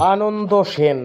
আনন্দ সেন।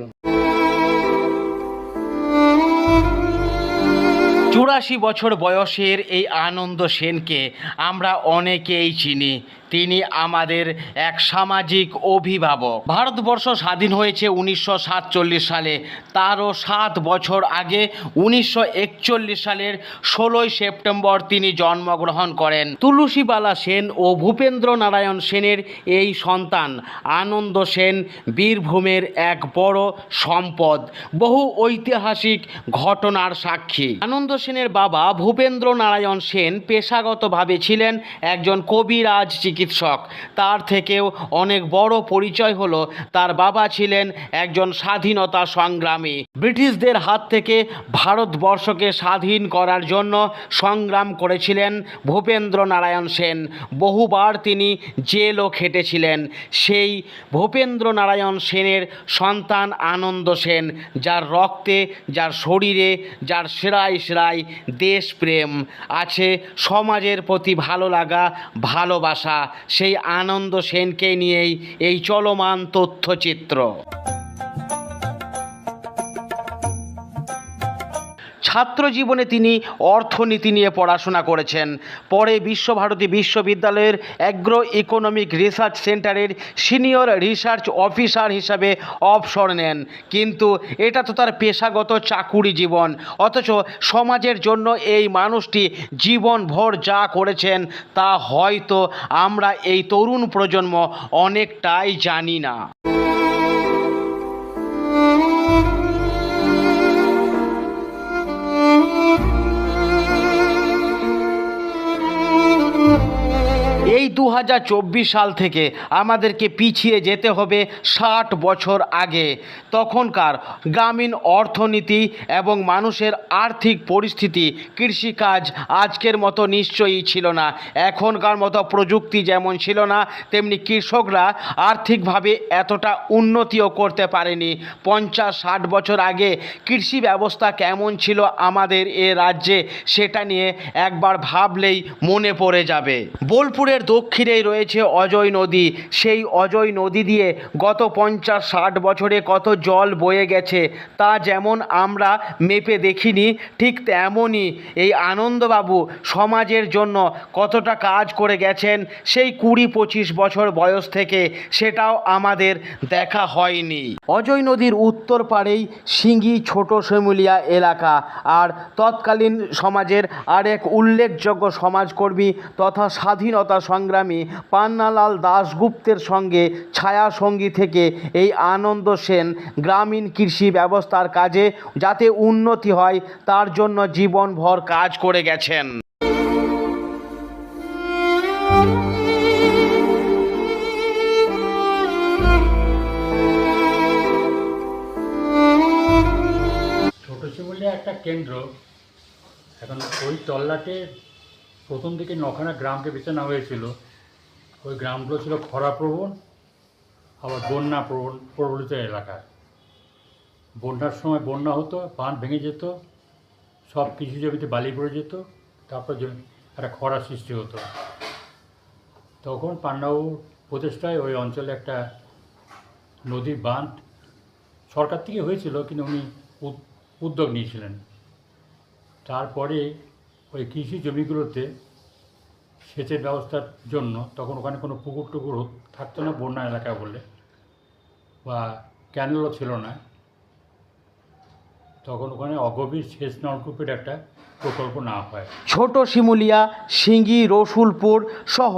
চুরাশি বছর বয়সের এই আনন্দ সেনকে আমরা অনেকেই চিনি। তিনি আমাদের এক সামাজিক অভিভাবক। ভারতবর্ষ স্বাধীন হয়েছে উনিশশো সাতচল্লিশ সালে। তারও সাত বছর আগে উনিশশো একচল্লিশ সালের ষোলোই সেপ্টেম্বর তিনি জন্মগ্রহণ করেন। তুলসীবালা সেন ও ভূপেন্দ্র নারায়ণ সেনের এই সন্তান আনন্দ সেন বীরভূমের এক বড় সম্পদ, বহু ঐতিহাসিক ঘটনার সাক্ষী। আনন্দ সেনের বাবা ভূপেন্দ্র নারায়ণ সেন পেশাগতভাবে ছিলেন একজন কবিরাজ চিকিৎসক। তার থেকেও অনেক বড় পরিচয় হলো তার বাবা ছিলেন একজন স্বাধীনতা সংগ্রামী। ব্রিটিশদের হাত থেকে ভারতবর্ষকে স্বাধীন করার জন্য সংগ্রাম করেছিলেন ভূপেন্দ্র নারায়ণ সেন। বহুবার তিনি জেলও খেটেছিলেন। সেই ভূপেন্দ্র নারায়ণ সেনের সন্তান আনন্দ সেন, যার রক্তে, যার শরীরে, যার সেরাই সেরাই দেশপ্রেম আছে, সমাজের প্রতি ভালো লাগা, ভালোবাসা। সেই আনন্দ সেনকে নিয়েই এই চলমান তথ্যচিত্র। ছাত্র জীবনে তিনি অর্থনীতি নিয়ে পড়াশোনা করেছেন। পরে বিশ্বভারতী বিশ্ববিদ্যালয়ের অ্যাগ্রো ইকোনমিক রিসার্চ সেন্টারের সিনিয়র রিসার্চ অফিসার হিসাবে অবসর নেন। কিন্তু এটা তো তার পেশাগত চাকুরি জীবন। অথচ সমাজের জন্য এই মানুষটি জীবনভর যা করেছেন, তা হয়তো আমরা এই তরুণ প্রজন্ম অনেকটাই জানি না। দু হাজার চব্বিশ সাল থেকে আমাদেরকে পিছিয়ে যেতে হবে ষাট বছর আগে। তখনকার গ্রামীণ অর্থনীতি এবং মানুষের আর্থিক পরিস্থিতি, কৃষিকাজ আজকের মতো নিশ্চয়ই ছিল না। এখনকার মতো প্রযুক্তি যেমন ছিল না, তেমনি কৃষকরা আর্থিকভাবে এতটা উন্নতিও করতে পারেনি। পঞ্চাশ, ষাট বছর আগে কৃষি ব্যবস্থা কেমন ছিল আমাদের এ রাজ্যে, সেটা নিয়ে একবার ভাবলেই মনে পড়ে যাবে। বোলপুরের দক্ষিণেই রয়েছে অজয় নদী। সেই অজয় নদী দিয়ে গত পঞ্চাশ ষাট বছরে কত জল বয়ে গেছে, তা যেমন আমরা মেপে দেখিনি, ঠিক তেমনই এই আনন্দবাবু সমাজের জন্য কতটা কাজ করে গেছেন, সেই কুড়ি পঁচিশ বছর বয়স থেকে সেটাও আমাদের দেখা হয়নি। অজয় নদীর উত্তর পাড়েই সিঙ্গি ছোট শিমুলিয়া এলাকা, আর তৎকালীন সমাজের আরেক উল্লেখযোগ্য সমাজকর্মী তথা স্বাধীনতা সংগ্রামী পান্নালাল দাশগুপ্তের সঙ্গে ছায়া সঙ্গী থেকে এই আনন্দ সেন গ্রামীণ কৃষি ব্যবস্থার কাজে যাতে উন্নতি হয়, তার জন্য জীবনভর কাজ করে গেছেন। একটা কেন্দ্র। এখন ওই তল্লাটে প্রথম দিকে নখানা গ্রামকে বেছানো হয়েছিল। ওই গ্রামগুলো ছিল খরাপ্রবণ আবার বন্যা প্রবণ প্রবলিত এলাকা বন্যার সময় বন্যা হতো, বাঁধ ভেঙে যেত, সব কৃষি জমিতে বালি পড়ে যেত, তারপর একটা খরা সৃষ্টি হতো। তখন পান্ডাবাবুর প্রচেষ্টায় ওই অঞ্চলে একটা নদীর বাঁধ সরকার থেকে হয়েছিল, কিন্তু উনি উদ- উদ্যোগ নিয়েছিলেন। তারপরে ওই কৃষি জমিগুলোতে সেচের ব্যবস্থার জন্য তখন ওখানে কোনো পুকুর টুকুর থাকতো না, বন্যা এলাকা বলে, বা ক্যানেলও ছিল না। তখন ওখানে অগভীর সেচ নলকূপের একটা প্রকল্প না হয়। ছোট শিমুলিয়া, সিঙ্গি, রসুলপুর সহ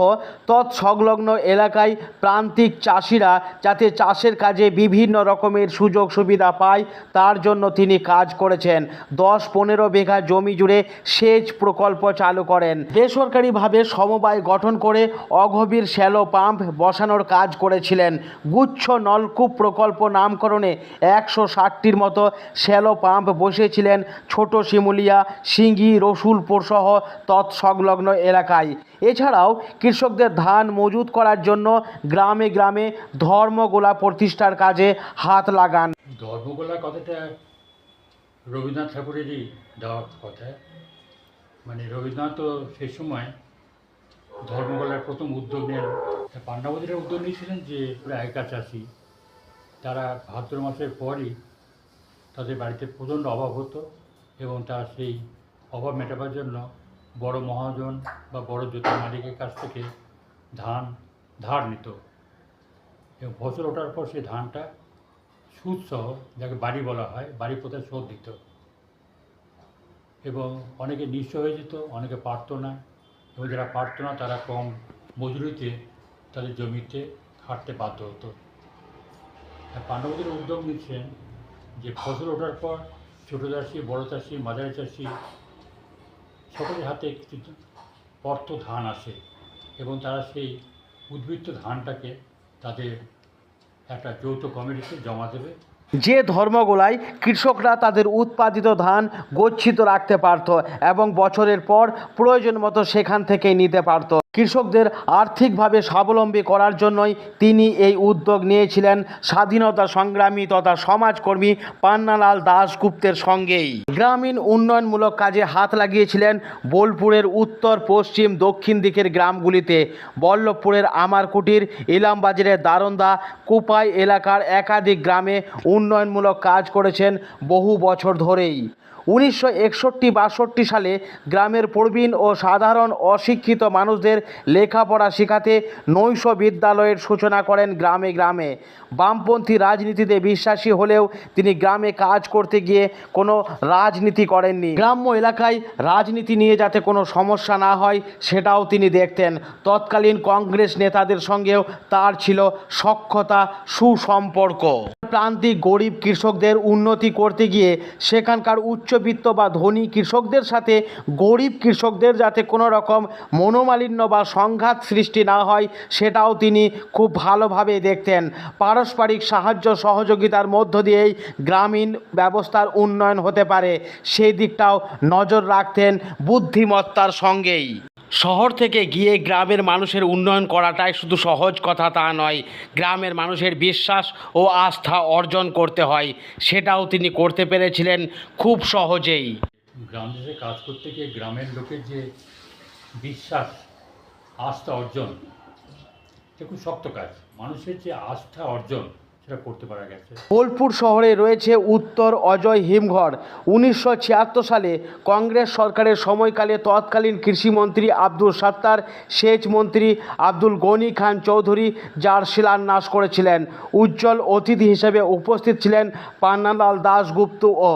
তৎসংলগ্ন এলাকায় প্রান্তিক চাষিরা যাতে চাষের কাজে বিভিন্ন রকমের সুযোগ সুবিধা পায়, তার জন্য তিনি কাজ করেছেন। দশ পনেরো বিঘা জমি জুড়ে সেচ প্রকল্প চালু করেন। বেসরকারিভাবে সমবায় গঠন করে অগভীর শ্যালো পাম্প বসানোর কাজ করেছিলেন। গুচ্ছ নলকূপ প্রকল্প নামকরণে একশো ষাটটির মতো শ্যালো পাম্প বসিয়েছিলেন ছোট শিমুলিয়া সিঙ্গি রসুলপুর সহ তৎসংলগ্ন এলাকায়। এছাড়াও কৃষকদের ধান মজুত করার জন্য গ্রামে গ্রামে ধর্মগোলা প্রতিষ্ঠার কাজে হাত লাগান। ধর্মগোলার কথাটা রবীন্দ্রনাথ ঠাকুরেরই দেওয়ার কথা। মানে রবীন্দ্রনাথ তো সেই সময় ধর্মগোলার প্রথম উদ্যোগ নেন। পাণ্ডাবতীরা উদ্যোগ নিয়েছিলেন যে প্রায় একা চাষি, তারা ভাদ্র মাসের পরই তাদের বাড়িতে প্রচণ্ড অভাব হতো এবং তার সেই অভাব মেটাবার জন্য বড় মহাজন বা বড় জোতের মালিকের কাছ থেকে ধান, ধার নিত। এবং ফসল ওঠার পর সেই ধানটা সুদসহ যাকে বাড়ি বলা হয়, বাড়ি প্রথায় শোধ দিত। এবং অনেকে নিঃস্ব হয়ে যেত, অনেকে পারতো না। এবং যারা পারতো না, তারা কম মজুরিতে তাদের জমিতে খাটতে বাধ্য হতো। পাণ্ডবদের উদ্যোগ নিচ্ছেন যে ফসল ওঠার পর ছোটো চাষি, বড়ো চাষি, মাঝারি চাষি, সকলের হাতে কিছু অর্থ ধান আসে এবং তারা সেই উদ্বৃত্ত ধানটাকে তাদের একটা যৌথ কমিটিতে জমা দেবে। যে ধর্মগোলায় কৃষকরা তাদের উৎপাদিত ধান গচ্ছিত রাখতে পারত এবং বছরের পর প্রয়োজন মতো সেখান থেকেই নিতে পারত। কৃষকদের আর্থিকভাবে স্বাবলম্বী করার জন্যই তিনি এই উদ্যোগ নিয়েছিলেন স্বাধীনতা সংগ্রামী তথা সমাজকর্মী পান্নালাল দাশগুপ্তের সঙ্গেই। গ্রামীণ উন্নয়নমূলক কাজে হাত লাগিয়েছিলেন বোলপুরের উত্তর, পশ্চিম, দক্ষিণ দিকের গ্রামগুলিতে। বল্লভপুরের আমারকুটির, ইলামবাজারের দারন্দা, কুপাই এলাকার একাধিক গ্রামে উন্নয়নমূলক কাজ করেছেন বহু বছর ধরেই। উনিশশো একষট্টি বাষট্টি সালে গ্রামের প্রবীণ ও সাধারণ অশিক্ষিত মানুষদের লেখাপড়া শেখাতে নৈশ বিদ্যালয়ের সূচনা করেন গ্রামে গ্রামে। বামপন্থী রাজনীতিতে বিশ্বাসী হলেও তিনি গ্রামে কাজ করতে গিয়ে কোনো রাজনীতি করেননি। গ্রাম্য এলাকায় রাজনীতি নিয়ে যাতে কোনো সমস্যা না হয়, সেটাও তিনি দেখতেন। তৎকালীন কংগ্রেস নেতাদের সঙ্গেও তার ছিল সক্ষতা সুসম্পর্ক। প্রান্তিক গরিব কৃষকদের উন্নতি করতে গিয়ে সেখানকার উচ্চবিত্ত বা ধনী কৃষকদের সাথে গরিব কৃষকদের যাতে কোনো রকম মনোমালিন্য বা সংঘাত সৃষ্টি না হয়, সেটাও তিনি খুব ভালোভাবে দেখতেন। পারস্পরিক সাহায্য সহযোগিতার মধ্য দিয়েই গ্রামীণ ব্যবস্থার উন্নয়ন হতে পারে, সেই দিকটাও নজর রাখতেন বুদ্ধিমত্তার সঙ্গেই। শহর থেকে গিয়ে গ্রামের মানুষের উন্নয়ন করাটাই শুধু সহজ কথা তা নয়, গ্রামের মানুষের বিশ্বাস ও আস্থা অর্জন করতে হয়, সেটাও তিনি করতে পেরেছিলেন খুব সহজেই। গ্রাম কাজ করতে গিয়ে গ্রামের লোকের যে বিশ্বাস, আস্থা অর্জন, এটা খুব শক্ত কাজ। মানুষের যে আস্থা অর্জন বোলপুর শহরে রয়েছে উত্তর অজয় হিমঘর। উনিশশো ছিয়াত্তর সালে কংগ্রেস সরকারের সময়কালে তৎকালীন কৃষিমন্ত্রী আব্দুল সাত্তার, সেচ মন্ত্রী আব্দুল গনি খান চৌধুরী যার শিলান্যাস করেছিলেন। উজ্জ্বল অতিথি হিসেবে উপস্থিত ছিলেন পান্নালাল দাশগুপ্ত ও।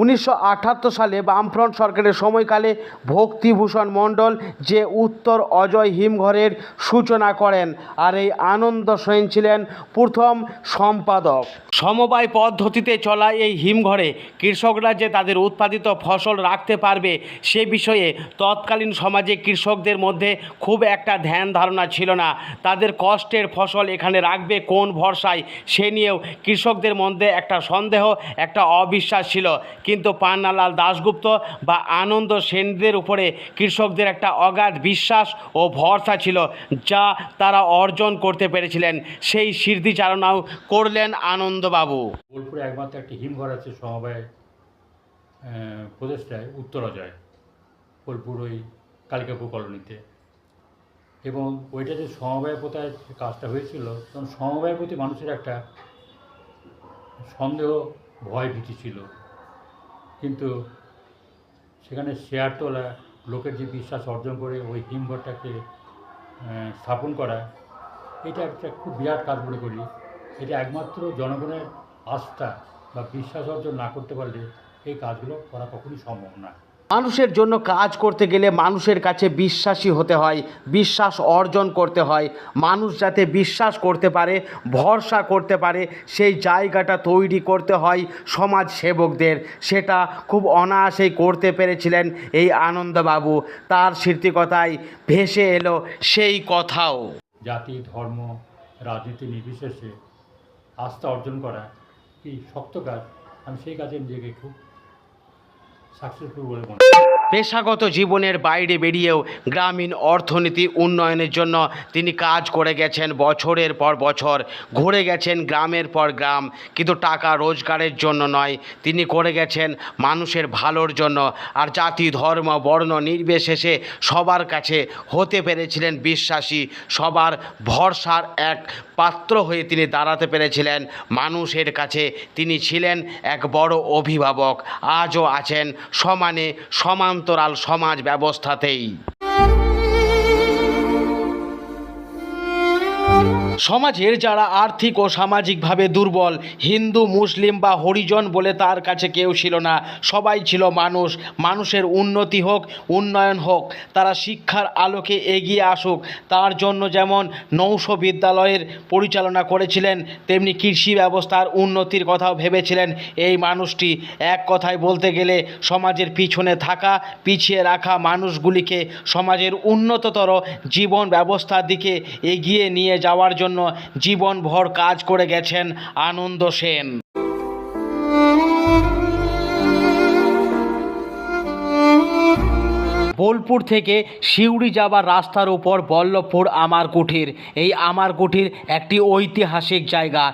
উনিশশো আটাত্তর সালে বামফ্রন্ট সরকারের সময়কালে ভক্তিভূষণ মণ্ডল যে উত্তর অজয় হিমঘরের সূচনা করেন। আর এই আনন্দ সেন ছিলেন প্রথম সম্পাদক। সমবায় পদ্ধতিতে চলা এই হিমঘরে কৃষকরা যে তাদের উৎপাদিত ফসল রাখতে পারবে সে বিষয়ে তৎকালীন সমাজে কৃষকদের মধ্যে খুব একটা ধ্যান ধারণা ছিল না। তাদের কষ্টের ফসল এখানে রাখবে কোন ভরসায় সে নিয়েও কৃষকদের মধ্যে একটা সন্দেহ, একটা অবিশ্বাস ছিল। কিন্তু পান্নালাল দাশগুপ্ত বা আনন্দ সেনদের উপরে কৃষকদের একটা অগাধ বিশ্বাস ও ভরসা ছিল যা তারা অর্জন করতে পেরেছিলেন। সেই স্মৃতিচারণাও করলেন আনন্দবাবু বোলপুরে একমাত্র একটি হিমঘর আছে সমবায় প্রদেশটায় উত্তর অজয় বোলপুর ওই কালিকাপুর কলোনিতে। এবং ওইটা যে সমবায় প্রথায় কাজটা হয়েছিল, তখন সমবায়ের প্রতি মানুষের একটা সন্দেহ, ভয় ভীতি ছিল। কিন্তু সেখানে শেয়ার তোলা লোকের যে বিশ্বাস অর্জন করে ওই হিমঘরটাকে স্থাপন করা, এটা একটা খুব বিরাট কাজ মনে করি। এটা একমাত্র জনগণের আস্থা বা বিশ্বাস অর্জন না করতে পারলে এই কাজগুলো করা কখনই সম্ভব না। মানুষের জন্য কাজ করতে গেলে মানুষের কাছে বিশ্বাসী হতে হয় বিশ্বাস অর্জন করতে হয়। মানুষ যাতে বিশ্বাস করতে পারে ভরসা করতে পারে সেই জায়গাটা তৈরি করতে হয় সমাজ সেবকদের সেটা খুব অনায়াসেই করতে পেরেছিলেন এই আনন্দবাবু। তার স্মৃতিকথায় ভেসে এলো সেই কথাও। জাতি ধর্ম রাজনীতি নির্বিশেষে আস্থা অর্জন করা কি শক্ত কাজ, আমি সেই কাজে নিজেকে খুব সাকসেসফুল বলে মনে করি। পেশাগত জীবনের বাইরে বেরিয়েও গ্রামীণ অর্থনীতি উন্নয়নের জন্য তিনি কাজ করে গেছেন বছরের পর বছর। ঘুরে গেছেন গ্রামের পর গ্রাম, কিন্তু টাকা রোজগারের জন্য নয়। তিনি করে গেছেন মানুষের ভালোর জন্য। আর জাতি, ধর্ম, বর্ণ, নির্বিশেষে সবার কাছে হতে পেরেছিলেন বিশ্বাসী। সবার ভরসার এক পাত্র হয়ে তিনি দাঁড়াতে পেরেছিলেন। মানুষের কাছে তিনি ছিলেন এক বড় অভিভাবক। আজও আছেন সমানে সমান্তরাল সমাজ ব্যবস্থাতেই। সমাজের যারা আর্থিক ও সামাজিকভাবে দুর্বল, হিন্দু, মুসলিম বা হরিজন বলে তার কাছে কেউ ছিল না। সবাই ছিল মানুষ। মানুষের উন্নতি হোক, উন্নয়ন হোক, তারা শিক্ষার আলোকে এগিয়ে আসুক। তার জন্য যেমন নৌশ বিদ্যালয়ের পরিচালনা করেছিলেন, তেমনি কৃষি ব্যবস্থার উন্নতির কথাও ভেবেছিলেন এই মানুষটি। এক কথায় বলতে গেলে, সমাজের পিছনে থাকা, পিছিয়ে রাখা মানুষগুলিকে সমাজের উন্নততর জীবন ব্যবস্থার দিকে এগিয়ে নিয়ে যাওয়ার জন্য জীবনভর কাজ করে গেছেন আনন্দ সেন। বোলপুর থেকে সিউড়ি যাবার রাস্তার উপর বল্লভপুর আমার কুঠির এই আমার কুঠির একটি ঐতিহাসিক জায়গা।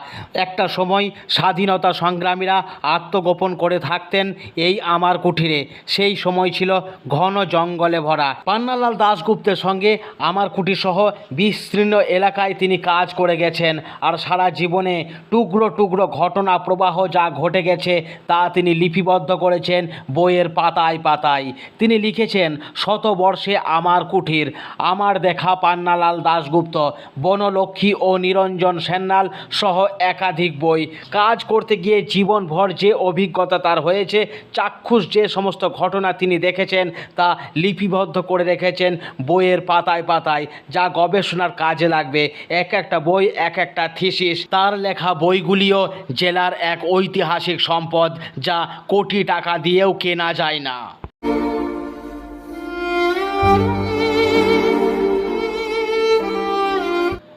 একটা সময় স্বাধীনতা সংগ্রামীরা আত্মগোপন করে থাকতেন এই আমার কুঠিরে সেই সময় ছিল ঘন জঙ্গলে ভরা। পান্নালাল দাশগুপ্তের সঙ্গে আমার কুঠির সহ বিস্তীর্ণ এলাকায় তিনি কাজ করে গেছেন আর সারা জীবনে টুকরো টুকরো ঘটনা প্রবাহ যা ঘটে গেছে তা তিনি লিপিবদ্ধ করেছেন বইয়ের পাতায় পাতায়। তিনি লিখেছেন শতবর্ষে আমার কুঠির। আমার দেখা পান্নালাল দাশগুপ্ত, বনলক্ষ্মী ও নিরঞ্জন সেন্নাল সহ একাধিক বই। কাজ করতে গিয়ে জীবনভর যে অভিজ্ঞতা তার হয়েছে, চাক্ষুষ যে সমস্ত ঘটনা তিনি দেখেছেন, তা লিপিবদ্ধ করে রেখেছেন বইয়ের পাতায় পাতায়, যা গবেষণার কাজে লাগবে। এক একটা বই, এক একটা থিসিস, তার লেখা বইগুলিও জেলার এক ঐতিহাসিক সম্পদ, যা কোটি টাকা দিয়েও কেনা যায় না।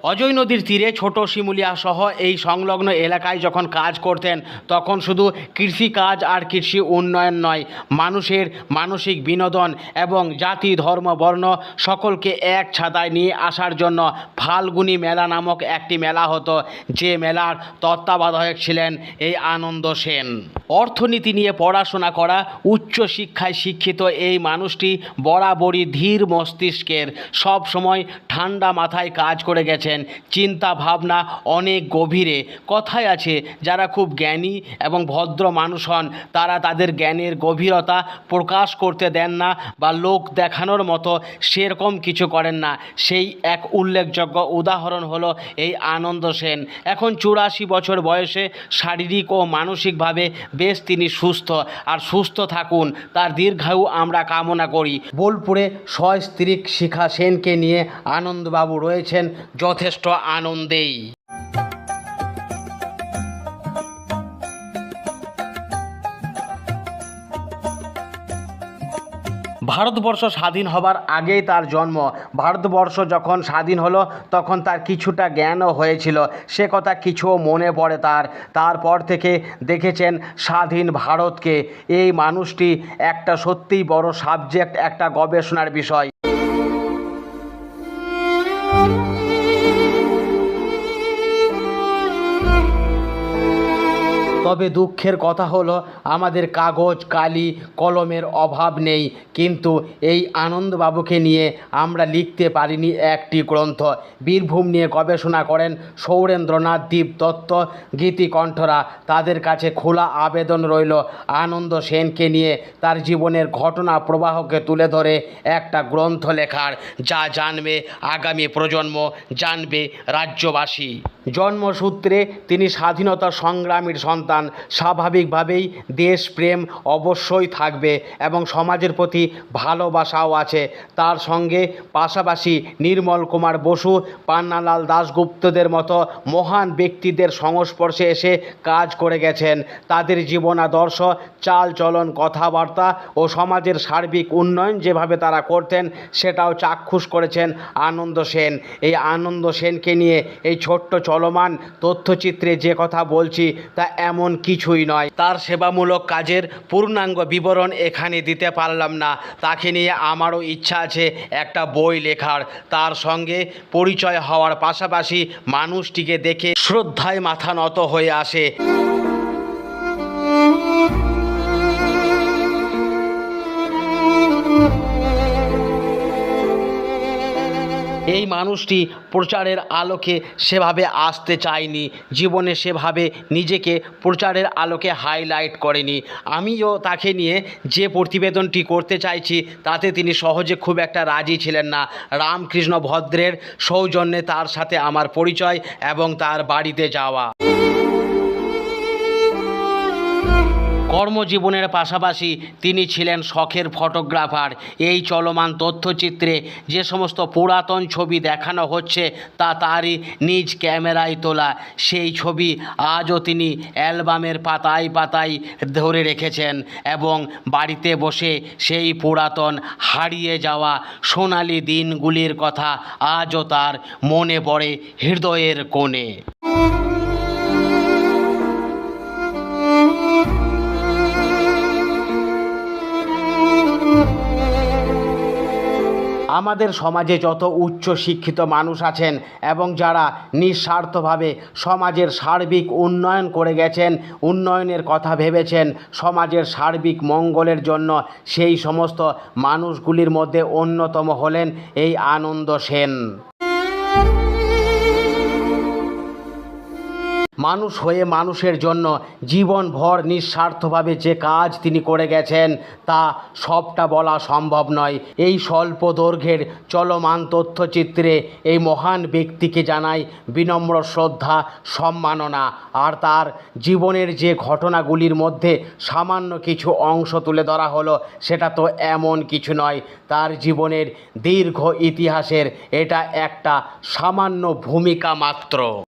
অজয় নদীর তীরে ছোট শিমুলিয়া সহ এই সংলগ্ন এলাকায় যখন কাজ করতেন, তখন শুধু কৃষিকাজ আর কৃষি উন্নয়ন নয়, মানুষের মানসিক বিনোদন এবং জাতি, ধর্ম, বর্ণ সকলকে এক ছাতায় নিয়ে আসার জন্য ফাল্গুনি মেলা নামক একটি মেলা হতো, যে মেলার তত্ত্বাবধায়ক ছিলেন এই আনন্দ সেন। অর্থনীতি নিয়ে পড়াশোনা করা উচ্চ শিক্ষায় শিক্ষিত এই মানুষটি বরাবরই ধীর মস্তিষ্কের সব সময় ঠান্ডা মাথায় কাজ করে গেছেন। চিন্তা ভাবনা অনেক গভীরে। কথায় আছে, যারা খুব জ্ঞানী এবং ভদ্র মানুষ হন, তারা তাদের জ্ঞানের গভীরতা প্রকাশ করতে দেন না বা লোক দেখানোর মতো সেরকম কিছু করেন না। সেই এক উল্লেখযোগ্য উদাহরণ হলো এই আনন্দ সেন। এখন চুরাশি বছর বয়সে শারীরিক ও মানসিকভাবে বেশ তিনি সুস্থ। আর সুস্থ থাকুন, তার দীর্ঘায়ু আমরা কামনা করি। বোলপুরে সস্ত্রীক শিখা সেনকে নিয়ে আনন্দবাবু রয়েছেন যথেষ্ট আনন্দেই। ভারতবর্ষ স্বাধীন হবার আগেই তার জন্ম। ভারতবর্ষ যখন স্বাধীন হলো, তখন তার কিছুটা জ্ঞানও হয়েছিল। সে কথা কিছুও মনে পড়ে তার। তারপর থেকে দেখেছেন স্বাধীন ভারতকে। এই মানুষটি একটা সত্যিই বড় সাবজেক্ট একটা গবেষণার বিষয়। তবে দুঃখের কথা হলো, আমাদের কাগজ, কালি, কলমের অভাব নেই। কিন্তু এই আনন্দবাবুকে নিয়ে আমরা লিখতে পারিনি একটি গ্রন্থ। বীরভূম নিয়ে গবেষণা করেন সৌরেন্দ্রনাথ দীপ দত্ত গীতিকণ্ঠরা তাদের কাছে খোলা আবেদন রইল, আনন্দ সেনকে নিয়ে তার জীবনের ঘটনা প্রবাহকে তুলে ধরে একটা গ্রন্থ লেখার। যা জানবে আগামী প্রজন্ম, জানবে রাজ্যবাসী। জন্মসূত্রে তিনি স্বাধীনতা সংগ্রামীর সন্তান। স্বাভাবিকভাবেই দেশপ্রেম অবশ্যই থাকবে এবং সমাজের প্রতি ভালোবাসাও আছে। তার সঙ্গে পাশাপাশি নির্মল কুমার বসু, পান্নালাল দাশগুপ্তদের মতো মহান ব্যক্তিদের সংস্পর্শে এসে কাজ করে গেছেন। তাদের জীবনাদর্শ চাল চলন কথাবার্তা ও সমাজের সার্বিক উন্নয়ন যেভাবে তারা করতেন, সেটাও চাক্ষুষ করেছেন আনন্দ সেন। এই আনন্দ সেনকে নিয়ে এই ছোট্ট চল চলমান তথ্যচিত্রে যে কথা বলছি তা এমন কিছুই নয়। তার সেবামূলক কাজের পূর্ণাঙ্গ বিবরণ এখানে দিতে পারলাম না। তাকে নিয়ে আমারও ইচ্ছা আছে একটা বই লেখার। তার সঙ্গে পরিচয় হওয়ার পাশাপাশি মানুষটিকে দেখে শ্রদ্ধায় মাথা নত হয়ে আসে। এই মানুষটি প্রচারের আলোকে সেভাবে আসতে চায়নি, জীবনে সেভাবে নিজেকে প্রচারের আলোকে হাইলাইট করেনি। আমিও তাকে নিয়ে যে প্রতিবেদনটি করতে চাইছি, তাতে তিনি সহজে খুব একটা রাজি ছিলেন না। রামকৃষ্ণ ভদ্রের সৌজন্যে তার সাথে আমার পরিচয় এবং তার বাড়িতে যাওয়া। কর্মজীবনের পাশাপাশি তিনি ছিলেন শখের ফটোগ্রাফার। এই চলমান তথ্যচিত্রে যে সমস্ত পুরাতন ছবি দেখানো হচ্ছে, তা তারই নিজ ক্যামেরায় তোলা। সেই ছবি আজও তিনি অ্যালবামের পাতায় পাতায় ধরে রেখেছেন এবং বাড়িতে বসে সেই পুরাতন হারিয়ে যাওয়া সোনালি দিনগুলির কথা আজও তার মনে পড়ে হৃদয়ের কোণে। আমাদের সমাজে যত উচ্চ শিক্ষিত মানুষ আছেন এবং যারা নিঃস্বার্থভাবে সমাজের সার্বিক উন্নয়ন করে গেছেন, উন্নয়নের কথা ভেবেছেন, সমাজের সার্বিক মঙ্গলের জন্য সেই সমস্ত মানুষগুলির মধ্যে অন্যতম হলেন এই আনন্দ সেন। মানুষ হয়ে মানুষের জন্য জীবনভর নিঃস্বার্থভাবে যে কাজ তিনি করে গেছেন, তা সবটা বলা সম্ভব নয়। এই স্বল্প দৈর্ঘ্যের চলমান তথ্যচিত্রে এই মহান ব্যক্তিকে জানাই বিনম্র শ্রদ্ধা, সম্মাননা, আর তার জীবনের যে ঘটনাগুলির মধ্যে সামান্য কিছু অংশ তুলে ধরা হলো, সেটা তো এমন কিছু নয়। তার জীবনের দীর্ঘ ইতিহাসের এটা একটা সামান্য ভূমিকা মাত্র।